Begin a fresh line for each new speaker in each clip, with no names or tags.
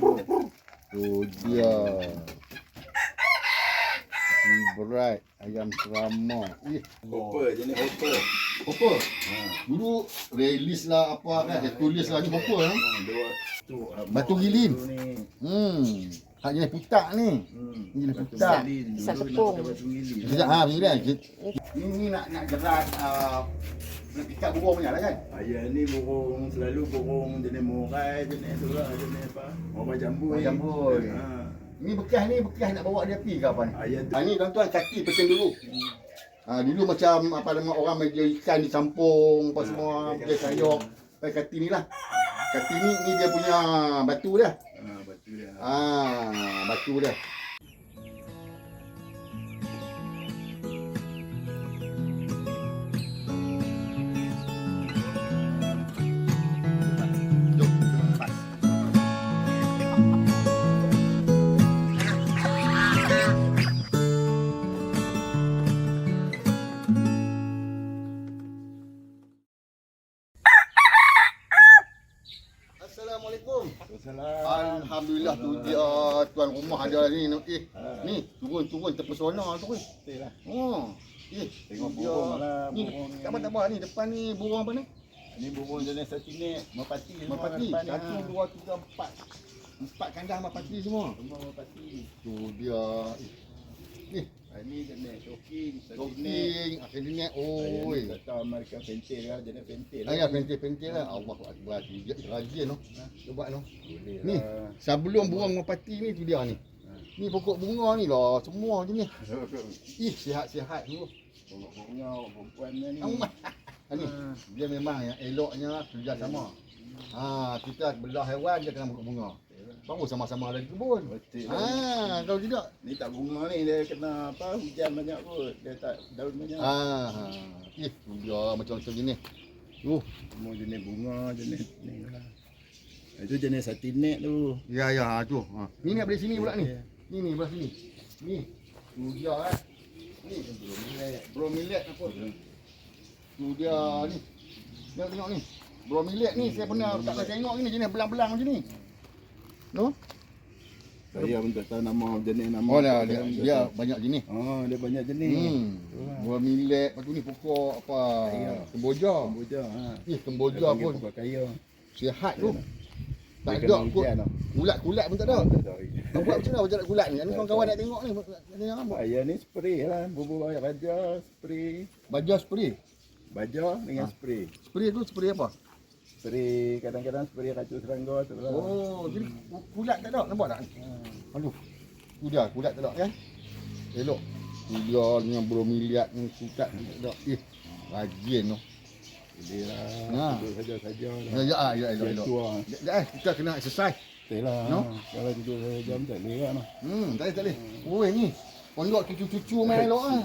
Tu dia. Si bright ayam serama. Eh,
Hopper jenis hopper.
apa? Dulu release lah apa kan, dia tulis lah ni apa kan?
Ha, ah,
Batu
ni.
Hmm. Hak jenis putak ni.
Hmm.
Ni jenis putak.
Dulu
Pisang tepung.
Batu gilin.
Sekejap ha, ni. Ni ni nak nak gerak uh, nak pikat burung punya lah kan?
Ayah ni burung selalu burung jenis murai jenis tu lah jenis apa? Murai jambu.
Murai jambul.
Ha.
Ni bekas ni bekas nak bawa dia pergi ke apa ni?
Ayah tu.
Ha, ni tuan-tuan kaki pesen dulu. Ha, dulu macam apa nama orang meja ikan dicampung apa semua, dia sayur. Pakai kati ni lah. Kati ni ni dia punya batu dia.
Ha, batu dia.
Ah, batu dia. Alhamdulillah tu dia tuan rumah ada ni. Eh, ni turun-turun terpesona tu. Eh. Oh. Eh,
Tengok
dia.
burung lah,
Ni tak apa ni depan ni burung apa ni?
Ni burung jenis satinik, merpati semua
Merpati. Satu,
ha.
dua, tiga, empat. Empat kandang merpati semua.
Semua merpati.
Tu dia. Eh,
Ha, ni jenis shocking.
Jogging, akhirnya.
Ayah
Oi.
tahu American pentil lah, jenis pentil lah.
Ayah pentil-pentil lah. Allah Akbar. Dia rajin tu. Cuba tu.
Boleh
Ni.
lah.
Sebelum burung merpati ni tu dia ni. Ni pokok bunga ni lah. Semua je ni. Ih, sihat-sihat tu.
Tengok bunga dia ni.
Amat. Ha, ni. Dia memang yang eloknya kerjasama. Ha, kita belah haiwan dia kena pokok bunga. Baru sama-sama ada kebun.
Betul.
Ha, kalau tidak.
Ni tak bunga ni dia kena apa hujan banyak kot. Dia tak daun banyak.
Ha, ha. Eh, dia macam-macam jenis. Tu.
Semua jenis bunga jenis ni lah. Itu jenis satinik tu.
Ya, ya, ha, tu. Ha. Ni ni dari sini pula ni.
Ya.
Ni ni belah sini. Ni. Tu dia eh. Ni bromilet. Bromilet apa? Tu dia ni. Tengok tengok ni. Bromilet ni saya pernah tak pernah tengok ni jenis belang-belang macam ni. No?
Saya pun tak tahu nama jenis nama.
Oh dah dia, dia
tak tahu.
banyak jenis.
Oh, dia banyak jenis.
Hmm. Bromilet, lepas tu ni pokok apa?
Ya.
Kemboja.
Kemboja. Ha. Dia
kemboja
panggil
pun
pokok kaya.
sihat tu. Tak
Dia
ada kot. Kulat-kulat pun tak ada.
Tak ada.
Kau buat macam mana jalan kulat ni? Ni kawan-kawan nak tengok ni. Tengok apa?
Ayah ni spray lah. Bubur baja spray.
Baja spray.
Baja dengan
Ha.
spray.
Spray tu spray apa?
Spray kadang-kadang spray racun serangga tu lah.
Oh, jadi kulat tak ada. Nampak tak? Aduh. Tu dia kulat tak ada kan? Elok. Dia dengan bromeliat ni kulat tak ada. Eh, rajin tu.
Boleh lah.
Ha.
Saja-saja lah.
Ya, ya, ya, elok, elok. Ya, eh, kita kena exercise.
Betul lah.
No?
Kalau tidur jam tak boleh lah. no.
Hmm, tak boleh, tak boleh. Oi ni. Pondok cucu-cucu main elok ah.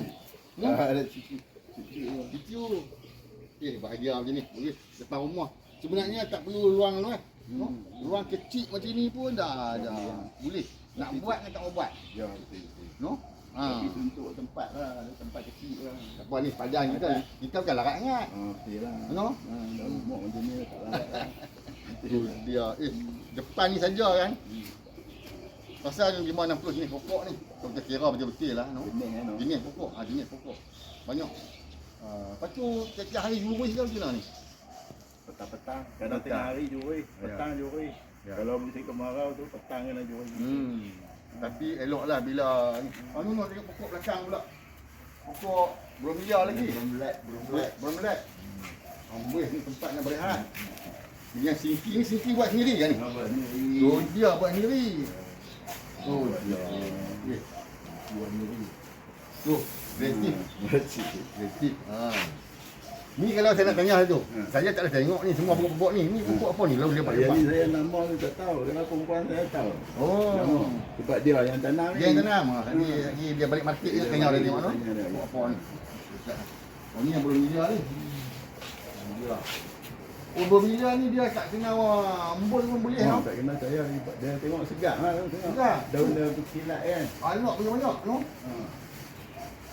Hmm?
Ah, ada cucu. Cucu.
Cucu. Eh, bahagia macam ni. Boleh depan rumah. Sebenarnya tak perlu ruang luas. No? Ruang kecil macam ni pun dah dah boleh. Nak buat ke tak mau buat?
Ya, betul. betul.
No? Ha.
Tapi untuk tempat lah. Tempat kecil lah.
Apa ni padang kita. Kita bukan larat sangat.
Ah, betul lah.
No?
Ha, dah rumah macam ni tak larat lah.
Tu dia. Eh, depan ni saja kan. Pasal 560 jenis pokok ni. Kalau kita kira betul-betul lah. No?
Jenis kan. no?
Jenis pokok. Ah, jenis pokok. Banyak. Ah, lepas tu tiap-tiap hari jurus ke macam mana ni?
Petang-petang. Kadang
Petang.
tengah hari juri. Petang juri.
Ya.
Kalau musim kemarau tu petang kena juri.
Hmm. Tapi eloklah bila ni. Ah, ni nak tengok pokok belakang pula. Pokok bromeliad lagi.
Belum black, belum
Black, bromeliad. Amboi ni tempat nak berehat. Yang singki ni singki buat sendiri kan ni?
Ni?
Oh dia buat sendiri. Oh dia. Eh, buat sendiri. Tu, kreatif.
Betul.
Kreatif. Ha. Ni kalau saya nak tanya tu,
Hmm.
saya tak ada tengok ni semua pokok-pokok ni. Ni pokok apa ni? Lalu dia
Ayah
buat
ni saya nama tu tak tahu. Dengan perempuan saya tahu. Nama.
Oh.
Sebab dia yang tanam ni.
Dia yang tanam. Ha. Ni, ni dia balik market dia tengok dia tengok tu. Pokok apa ni? Oh ni yang belum dia ni. Dia. Oh berbila ni dia tak kena wah, embun pun boleh
Oh,
tau.
tak kenal saya. Dia tengok segar lah. Tengok.
Segar?
Daun dia berkilat kan.
Alok punya banyak, no?
Ha.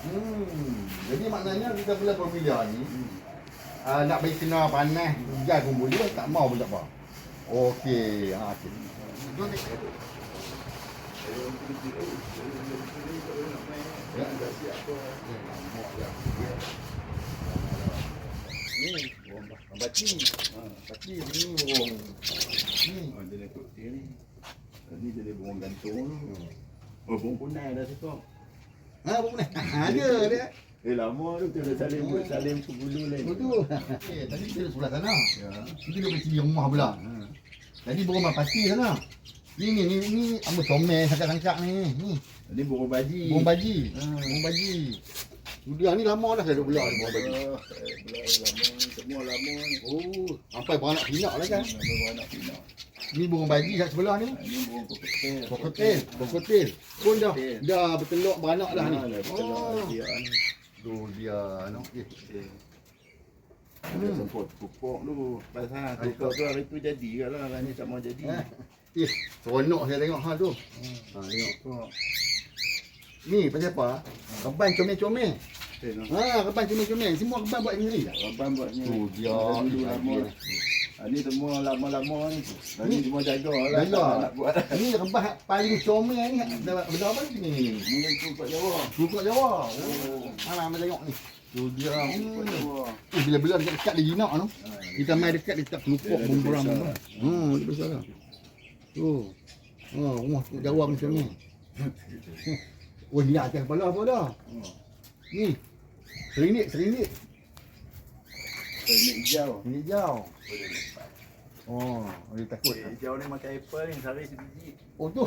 Hmm. Jadi maknanya kita bila berbila ni, uh, nak bagi kena panas, hujan pun boleh, tak mau pun tak apa. Okey, ha okey. Ni.
Ayam kecil, eh, ayam kecil ni kalau nak main,
Ya.
tak siap apa.
Eh, lama dah. Ni, burung ba- bati. Ha, bati ni burung. Ni.
Ah, dia nak ni. Ni jadi burung gantung tu. Oh, burung punai dah sekok.
Ha, burung ni. Ada dia.
Eh, lama tu kita dah saling buat saling ke bulu lain.
Betul. Eh, tadi kita sebelah sana.
Ya.
Kita dia bercili rumah pula.
Ha.
Tadi burung pasti sana. Ni ni ni ni apa comel sangkak-sangkak ni. Ni
Ni burung baji.
burung baji.
Ha.
Burung baji. Sudah ni lama dah saya duk belah burung baji.
Ah, eh, belah lama, semua lama ni.
Oh, sampai beranak pinak lah kan.
Beranak pinak.
Ni burung baji kat sebelah ni.
Ha, Ni burung kokotel.
Kokotel, kokotel. Pun dah dah bertelur beranak dah ni.
ดูเดีย
ว
น้อ
งอิดเอง
สะพดปุกโป้ดูไปท่าดูเขา
ก็ไปตู้จะดีกัน
แล้
วอะไร
นี่
จะมองจะ
ดีอีส
วน
เนาะ
เห็นอะไรก็ห้าลู
อ่าเนาะก็
นี่ไม่ใช่ป่ะ
กั
บบ้านจมเม่จมเม่
อ
่ากับบ้านจมเม่จมเม่สิมวกบ้านบ่อยนี่แหล
ะบ้านบ่อยนี่ดูเดียวดูละไร Ha, ni semua lama-lama ni. Ha, ni
Ni-
semua jaga lah.
Jaga.
Tak nak buat.
Ni keban paling comel ni. Dah apa ni?
Ni yang tu kat Jawa.
Suka Jawa.
Oh.
Mana ambil tengok ni. Tu dia.
Kat
Hmm. Eh, bila-bila dekat-dekat dia jinak tu.
Ha,
Kita main dekat dia tak
Dia
bumburam.
besar.
Hmm, dia besar dah. Tu. Oh, rumah tu Jawa macam ni. Oh, ni atas kepala apa dah?
Oh.
Ni. Serinit.
So, ni hijau.
Ini hijau. Oh, dia takut.
Eh, Hijau ni makan apple ni. Sari sebiji.
Oh tu.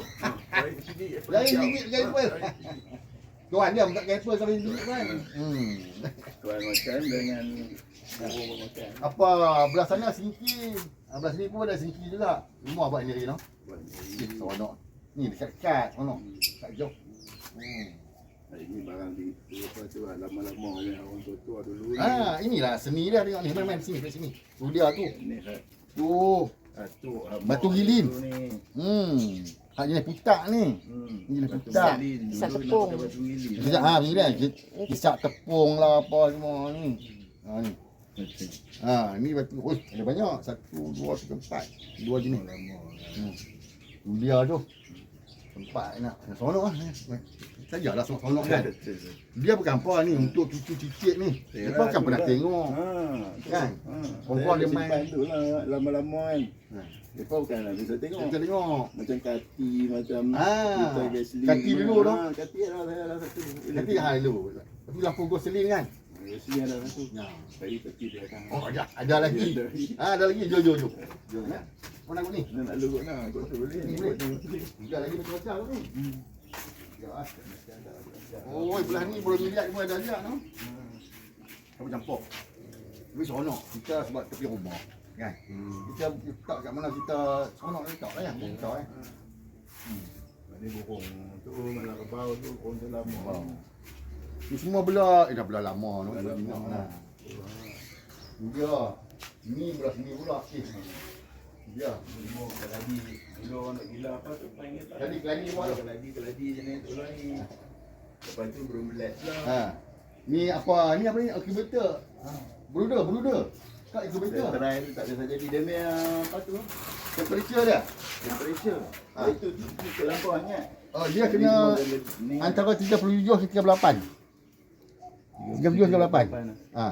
Sari sebiji. apple
Sari sebiji makan apple.
Ha, sari.
Tuan dia makan kapal sampai sini kan. Hmm.
Tuan makan dengan makan.
Apa belah sana singki. Ah, Belah sini pun ada singki juga. Semua buat sendiri no.
Buat
Eh,
ni.
seronok. Ni dekat-dekat seronok. Tak jauh. Hmm.
Ini barang di tu apa tu lah, lama-lama yang orang tua-tua dulu ni.
Ah, inilah seni dia tengok ni. Main-main sini, main sini. Tu dia tu.
Ni batu hamak
Batu gilin. Hmm. Hak jenis putak ni.
Hmm. Batu
putak.
Kisah tepung.
Batu.
Kisah ha ni dia. Kisah tepung lah apa semua ni. Ha ni. Ha ni batu. Oh, ada banyak. Satu, dua, tiga, empat. Dua jenis.
Lama.
Hmm. Tu dia tu. Tempat nak. Seronok lah. Sajalah seronok kan. Dia bukan apa ni untuk cucu cicit ni. Dia bukan pernah
lah.
tengok.
Ha.
Kan?
Ha.
Perempuan dia main.
tu lah lama-lama kan.
Ha.
Mereka bukan lah bisa tengok.
Kita tengok.
Macam kati, macam
Ah,
Gasoline.
kati dulu tu.
Ha, kati lah saya ada satu.
Nanti ha dulu. Tapi lampu gosling kan.
Gasoline ada satu.
Ya.
Kali kati dia akan.
Oh ada, ada lagi.
Ada lagi.
Ha ada lagi. Jom jom jom. Jom kan. Mana aku ni?
Nak nak lurut nak, kau tu boleh.
Ni. Ada lagi macam-macam tu ni.
Hmm.
Ya. Oh, belah ni boleh lihat pun ada lihat no. Kamu campur. Tapi seronok. Kita sebab tepi rumah. Kan?
Hmm.
Kita letak kat mana kita seronok letak lah ya. Kita eh.
Ini burung tu, mana kebau tu, burung tu lama.
Ni semua belah, eh dah belah lama.
Dah
Belah
lama.
minyak lah. Ni. Ni belah sini pula. Eh. Dia.
Semua keladi. Dulu orang nak gila apa tu panggil tak?
Keladi, keladi buat tu.
Keladi, keladi jenis tu lah ni. Lepas tu burung belat lah.
Ha. Ni apa? Ni apa ni? Incubator. Ha. Bruder, bruder. Kat
Dia
incubator.
try tu tak ada saja di dia punya apa tu?
Temperature dia.
Temperature.
Ha.
Itu tu tu terlampau hangat.
Oh, dia kena
Ni-
antara 37 ke 38. 37 ke 38. Ha.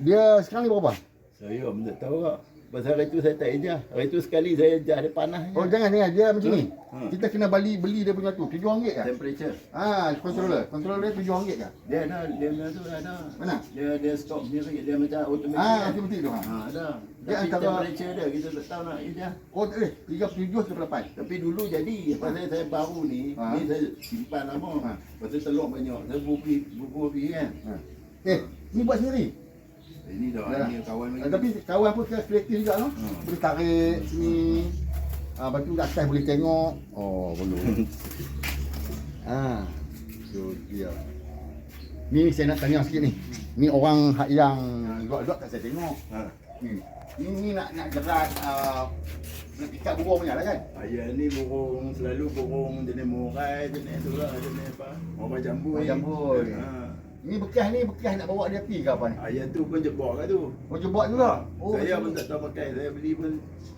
Dia sekarang ni berapa?
Saya pun tak tahu tak. Pasal hari tu saya tak ejah. Hari tu sekali saya ejah dia panas.
Oh, jangan jangan dia macam ni.
Hmm.
Kita kena beli beli dia punya tu. RM7 kan?
Temperature.
Ah, controller. Controller dia RM7 kan?
Dia ada, dia punya tu ada.
Mana?
Dia dia stop dia dia macam automatic.
Ah, automatik tu. Ha.
Ha, ada.
Dia
Tapi
antara-
temperature dia kita tak tahu nak ejah.
Oh, boleh. 37 ke 38.
Tapi dulu jadi pasal saya baru ni,
Ha.
ni saya simpan lama.
Ha.
Pasal telur banyak. Saya bubi bubi kan.
Ha. Eh, ni buat sendiri.
Ini dah
Dah.
ni kawan lagi.
tapi kawan pun kena kreatif juga no?
Hmm.
Boleh tarik sini. Ah, lepas tu kat atas boleh tengok. Oh, belum. ah. Tu dia. Ni saya nak tanya sikit ni. Ni orang hak yang duduk-duduk tak saya tengok.
Ha.
Ni. Ni, ni nak nak jerat uh, nak pikat burung punya lah kan?
Ayah ni burung selalu burung jenis murai jenis tu lah jenis apa? Murai jambul.
Murai jambul.
Ha.
Ni bekas ni bekas nak bawa dia pergi ke apa ni?
Ayah tu pun jebak kat tu.
Oh jebak juga. Oh,
saya pun tak tahu pakai. Saya beli pun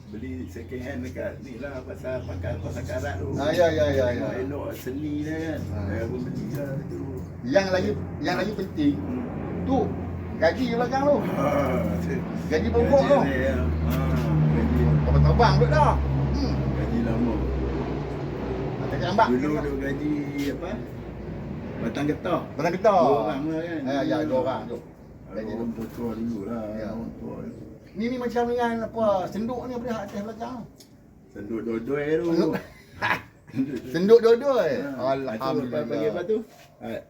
beli second hand dekat ni lah pasal pakai pasal karat tu.
Ah, ya, ya, ya, ya.
Elok seni dia kan.
Ah.
Saya pun beli lah tu.
Yang lagi yang lagi penting
Hmm.
tu gaji belakang tu.
Ah,
Gaji pokok tu.
Gaji dia. Ah, gaji.
Terbang duk dah. Hmm.
Gaji lama.
Tak ambak.
Dulu tu gaji apa? Batang getah.
Batang getah.
Dua orang lah kan.
Ya, ya, dua orang tu.
Gaji orang tua dulu lah.
Ya.
Orang tua.
Ni ni macam dengan apa? Senduk ni apa dia atas belakang.
Senduk dua-dua tu.
Senduk. Senduk dua-dua. eh?
Ah,
Alhamdulillah.
Panggil apa tu? Ah,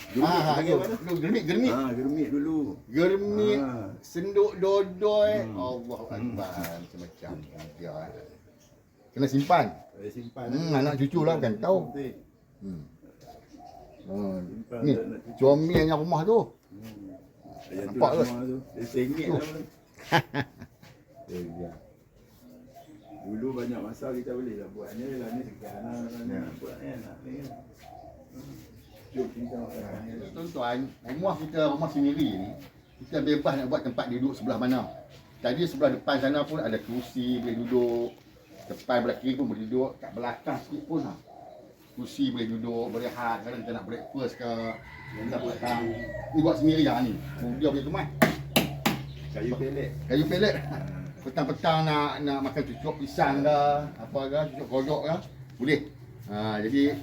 Germit,
Ah,
panggil apa tu?
tu germit germit.
Ah, germit dulu.
Germit
Ah.
senduk dodoi.
Hmm.
Allah Akbar macam-macam dia. eh. Kena simpan.
Saya simpan.
Hmm, anak cucu lah kan tahu. Hmm.
Simpan
ni comel yang rumah tu.
Hmm. Yang tu
Nampak
tu. Dia sengit lah. Dulu banyak masa kita boleh lah buat ni lah ni sekarang lah ni
Ya.
buat ni nak ni. Hmm. Jom kita makan ni.
Tuan-tuan, rumah kita rumah sendiri ni kita bebas nak buat tempat duduk sebelah mana. Tadi sebelah depan sana pun ada kerusi boleh duduk. Depan belah kiri pun boleh duduk. Kat belakang sikit pun lah. Kerusi boleh duduk, berehat. Kadang kita nak breakfast ke. Kita belakang. Ni buat sendiri lah ni. Dia boleh kemas.
Kayu pelet.
Kayu pelet. Petang-petang nak nak makan cucuk pisang ke, apa ke, cucuk kodok ke, boleh. Ha, jadi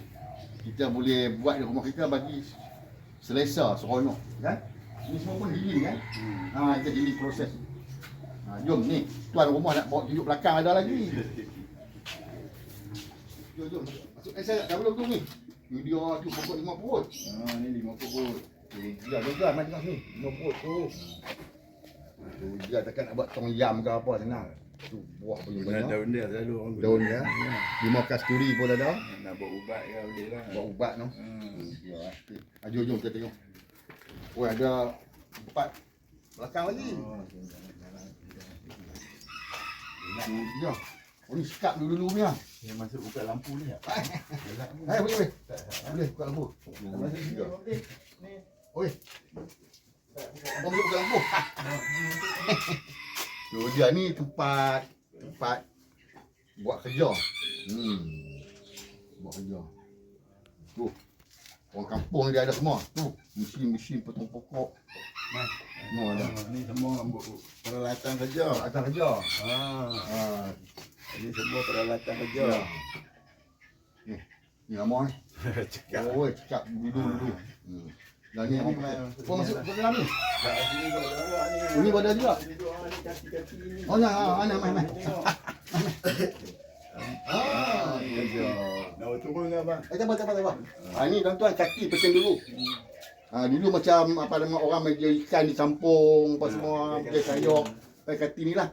kita boleh buat di rumah kita bagi selesa, seronok, kan? Ini semua pun dinding kan? Ha, kita dinding proses. Ha, jom ni, tuan rumah nak bawa tunjuk belakang ada lagi. Jom, jom. Eh, saya dah belum tu ni. Dia tu pokok lima perut.
Ah ni lima pokok.
Eh, dia juga main tengok sini. Lima perut tu. Tu dia takkan nak buat tong yam ke apa senang. Tu buah punya banyak.
daun dia selalu orang guna.
Daun dia. Lima kasturi pun ada.
Nak buat ubat ke boleh lah.
Buat ubat tu.
Hmm.
Ya, okey. Ah, jom jom kita tengok. Oh ada empat belakang lagi.
Oh,
Tu dia. Oh ni sekap dulu-dulu punya.
Dia masuk buka lampu ni tak?
Eh boleh boleh. Boleh buka lampu.
Masuk. Ni.
Oi. Abang boleh buka lampu. Tu dia ni tempat tempat buat kerja. Hmm. Buat kerja. Tu. Orang kampung dia ada semua. Tu, mesin-mesin potong pokok. Semua ada.
Ni semua bu- peralatan kerja.
Atas kerja.
Ah,
Ha,
ini semua peralatan kerja.
ya. Ni, ni lama ni.
Cakap.
Oh, cakap dulu dulu. Hmm. Dan ni
Ni
orang
main-
Oh, masuk ke dalam ni.
Kat sini kalau bawa ni.
Oh, ni ada juga?
Ni.
Oh, nak, ah, nak, main, main.
Tengok.
Ah, kerja.
Nak turun ke abang?
Eh, tak apa, tak apa, tak apa. Ha, ni tuan-tuan kaki pesen dulu. Ha, dulu macam apa nama orang meja ikan di kampung, apa semua, meja sayur. Pakai kati ni lah.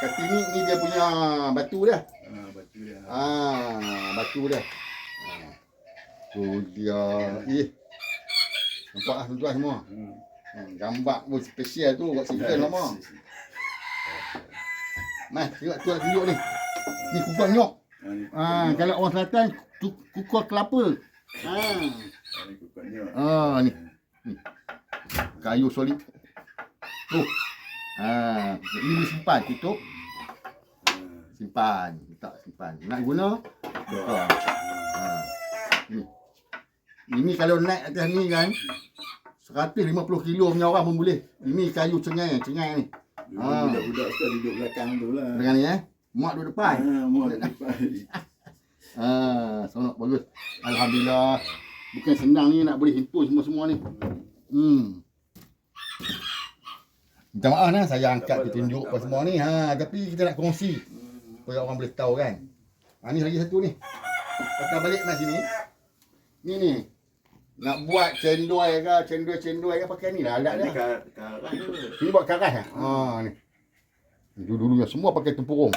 Kati ni, ni dia punya batu dia.
Ah, batu dia.
Ah, batu dia. Ha. Tu dia. Eh. Nampak lah tuan-tuan semua.
Hmm.
Hmm, gambar pun spesial tu buat simpan lama. Mas, tengok tu nak tunjuk ni. Ni kukuh nyok.
Ah, ni
Ah, kalau orang selatan tu- kukuh kelapa. Ah.
Ah, ni kukuknya.
Ah, ni. Ni. Kayu solid. Tu. Ah, ini disimpan, tutup, simpan. Tak simpan. Nak guna, buka. Ah. Ni. Ini kalau naik atas ni kan 150 kilo punya orang pun boleh. Ini kayu cengai, cengai ni.
Dulu
Ah.
budak-budak suka duduk belakang tu lah.
Dengan ni eh. Mak duduk depan.
Ah, mau depan.
Ah, seronok bagus. Alhamdulillah. Bukan senang ni nak boleh himpun semua-semua ni. Hmm. Minta maaf lah saya angkat kita tunjuk apa semua ni. Ha, tapi kita nak kongsi supaya orang boleh tahu kan. Ha, ni lagi satu ni. Patah balik mas sini. Ni ni. Nak buat cendoi ke, cendoi-cendoi ke pakai ni lah alat
Ni kar- tu.
Ni buat karas ah. Ha ni. Dulu-dulunya semua pakai tempurung.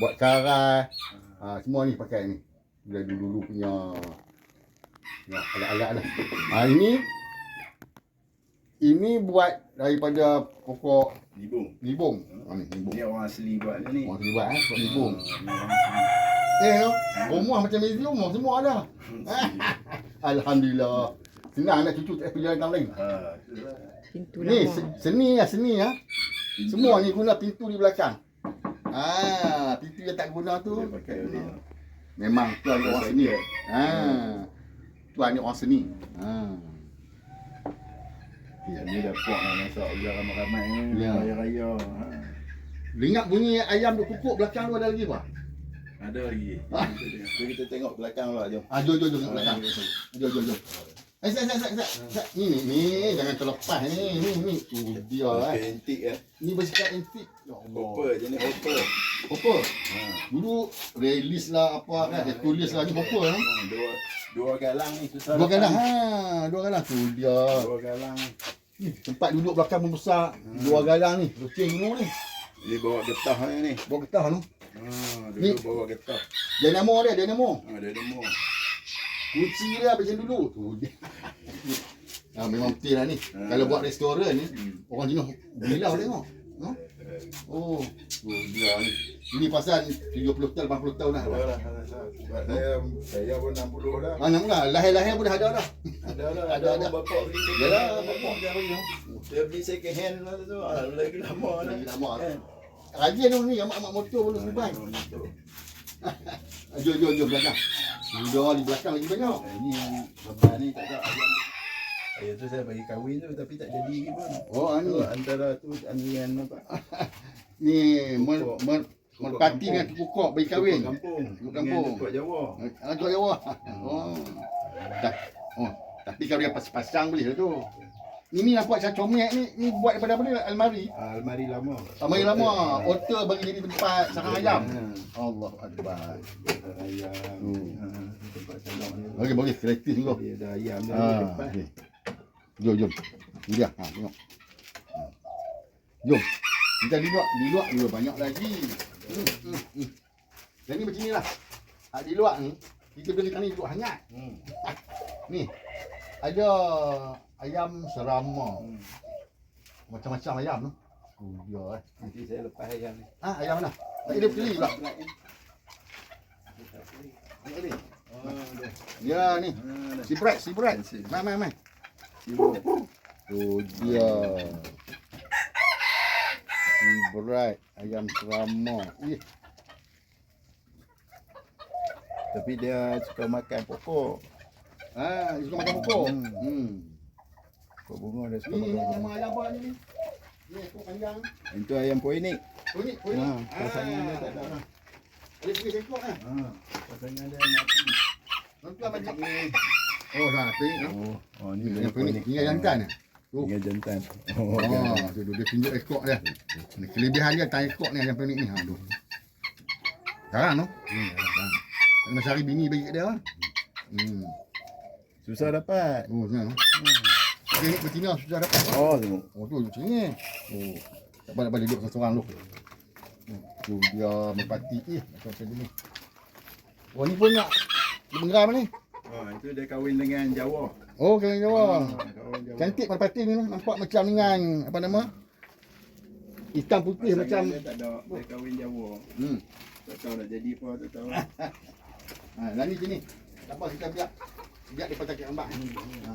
Buat karas. Ha semua ni pakai ni. Bila dulu-dulu punya ya, alat-alat lah. Ha ini ini buat daripada pokok
Libung.
nibung. Ha ni nibung.
Ni orang asli buat ni.
Orang sini buat eh, pokok nibung.
Ah, ni orang asli.
Eh no, rumah macam museum semua ada.
Hmm, asli.
Alhamdulillah. senang nak cucu tak pergi jalan lain.
Ha,
Ni se- seni lah seni ha. Semua ni guna pintu di belakang. Ah, pintu yang tak guna tu
Dia pakai ni.
memang tuan ni orang seni. Ha. Tuan ni orang seni. Ha.
Ya, ni dah puak nak masak bila ramai-ramai ni.
Ya.
Raya-raya. Ha.
Dengar bunyi ayam duk kukuk belakang tu ada lagi apa?
Ada lagi.
Ah.
Jom kita tengok belakang lah, jom.
Ah, jom jom jom tengok belakang. Jom jom jom. Eh, sat, sat, sat, sat, sat. Ni, ni, ni, jangan terlepas ni, ni, ni. Tu dia eh.
Okay, antik eh.
Ni bersikap antik. Ya Allah.
Hopper, jenis hopper.
Hopper.
Ha.
Dulu release lah apa kan, dia tulis lah ni hopper eh.
Ha, Dua, dua galang ni susah.
Dua galang ha, dua galang tu dia.
Dua galang.
Ni tempat duduk belakang pun besar. Dua galang ni, lucing gunung ni.
Dia bawa getah ni.
Bawa getah tu.
Ha,
Ni-
dulu bawa getah.
Dynamo dia, dynamo.
Ha, dia demo.
Kunci dia macam dulu. Tu dia. Ha, memang betul lah ni.
Ha.
Kalau buat restoran ni,
Hmm.
orang jenuh bilau tengok. Ha? Oh, tu dia ni. Ini pasal 70 tahun, 80 tahun dah.
Lah, lah. Sebab saya, saya pun 60 dah.
Ha, nak lah. Lahir-lahir pun dah ada dah.
Ada lah,
Ada,
ada. Bapak beli second
Yalah,
hand.
bapak dia bagi.
Dia beli second hand lah tu. Ah, lagi lama dah.
Lagi lama.
Kan?
Rajin tu ni, motor pun
Ah,
lebih
tu, tu.
Jom, jom, jom belakang. Sudah di belakang lagi banyak.
Ah, Ini beban ni tak ada ayam. Ayam tu saya bagi kahwin tu tapi tak jadi lagi pun.
Oh,
Tu
ni.
antara tu anian apa?
Ni men, men, merpati dengan tukuk bagi kahwin.
Tukuk kampung.
Tukuk kampung.
tukuk Jawa.
Ah, tu Jawa. Oh. Tak. Oh, tapi kalau dia pasang boleh lah tu. Ni ni nampak macam comel ni, ni buat daripada apa ni? Almari.
Ah, Almari lama.
Almari lama. Otter bagi jadi tempat sarang ayam. Allah Akbar.
Ayam.
Hmm.
Ha, tempat sarang dia.
Bagi bagi kreatif dulu.
Dia ada ayam
Ah, okey. Jom, jom. Ni dia. Ha, tengok. Ha. Jom. Kita di luar, di luar juga banyak lagi. Hmm, hmm, hmm. Dan ni macam ni lah. Ha, di luar ni, kita beli ni duduk hangat.
Hmm.
Ni. Ada ayam serama.
Hmm.
Macam-macam ayam tu. Oh, dia eh.
Nanti saya lepas ayam ni.
Ha, ayam mana? Tak ada beli pula. Ni ni.
Oh, dia.
Ya ni.
Ah.
Si Brad, si Brad. Mai, mai, mai. Tu dia. Si Brad, ayam serama. Ih,
Tapi dia suka makan pokok.
ha, dia suka makan pokok.
Hmm.
Hmm.
Pokok bunga dia suka
Ni, ni,
makan.
nama ayam apa ni? Ni, ekor panjang.
Itu ayam poinik.
Oh ni, oh ni.
Ha, pasangan dia tak ada.
Ada tiga ekor kan?
Ha, pasangan dia mati.
Tuan macam ni. Oh, dah, tu ni.
Oh, oh ni
apa ni? Ni jantan. Oh.
Tinggal jantan. Oh,
Oh, tu, tu, dia tunjuk ekor dia. Ni, kelebihan dia tak ekor ni ayam penik ni. Ha, tu. Sekarang tu. Hmm, sekarang. Cari bini bagi kat dia. kan? Hmm.
Susah dapat.
Oh, senang.
Hmm.
Ini betina sudah dapat.
Oh, tengok.
Oh, tu macam ni. Oh. Tak boleh boleh duduk seorang tu. Hmm. Tu dia merpati eh macam macam ni. Oh, ni pun nak dia menggeram ni.
Oh, itu dia kahwin dengan Jawa.
Oh, kena Jawa.
Ah, kahwin Jawa.
Cantik merpati ni nampak macam dengan apa nama? Hitam putih
Pasangan
macam
dia tak ada. Dia kahwin Jawa.
hmm.
Tak tahu dah jadi apa, tak tahu.
Ha, ni sini. Tak apa kita biar biar dia pakai ambak. Ha.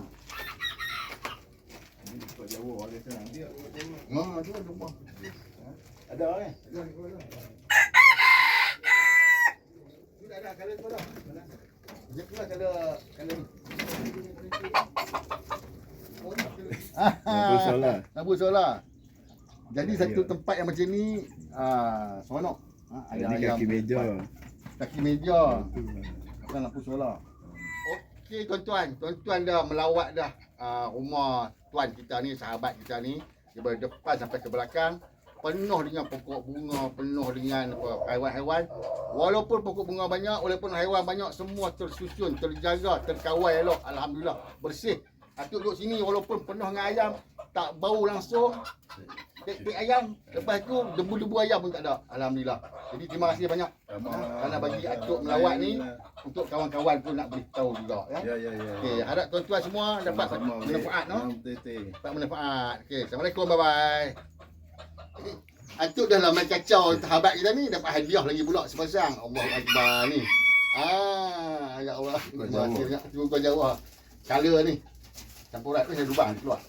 Ini ikut Jawa dia senang. Dia ikut Jawa.
Ha, tu tu apa?
Ada kan?
Ada ni ada. Tu dah ada kala tu dah. Dia pula.
Lampu solar.
Lampu solar. Jadi satu tempat yang macam ni ah seronok. Ha,
Ini kaki meja.
Kaki meja. Bukan lampu solar. Okey tuan-tuan, tuan-tuan dah melawat dah uh, rumah tuan kita ni, sahabat kita ni daripada depan sampai ke belakang penuh dengan pokok bunga, penuh dengan apa, haiwan-haiwan. Walaupun pokok bunga banyak, walaupun haiwan banyak, semua tersusun, terjaga, terkawal elok. Alhamdulillah, bersih. Atuk duduk sini walaupun penuh dengan ayam, tak bau langsung. Tek-tek ayam, lepas tu debu-debu ayam pun tak ada. Alhamdulillah. Jadi terima kasih banyak kerana bagi atuk melawat ni untuk kawan-kawan pun nak beritahu juga ya.
Ya, ya, ya.
Okey, harap tuan-tuan semua dapat manfaat no. Dapat manfaat. Okey, Assalamualaikum bye bye. Atuk dah lah main kacau sahabat kita ni dapat hadiah lagi pula sepasang. Allahu akbar ni. Ah, ya Allah. Terima kasih banyak. Terima kasih. Kala ni. campur rata saya lubang keluar.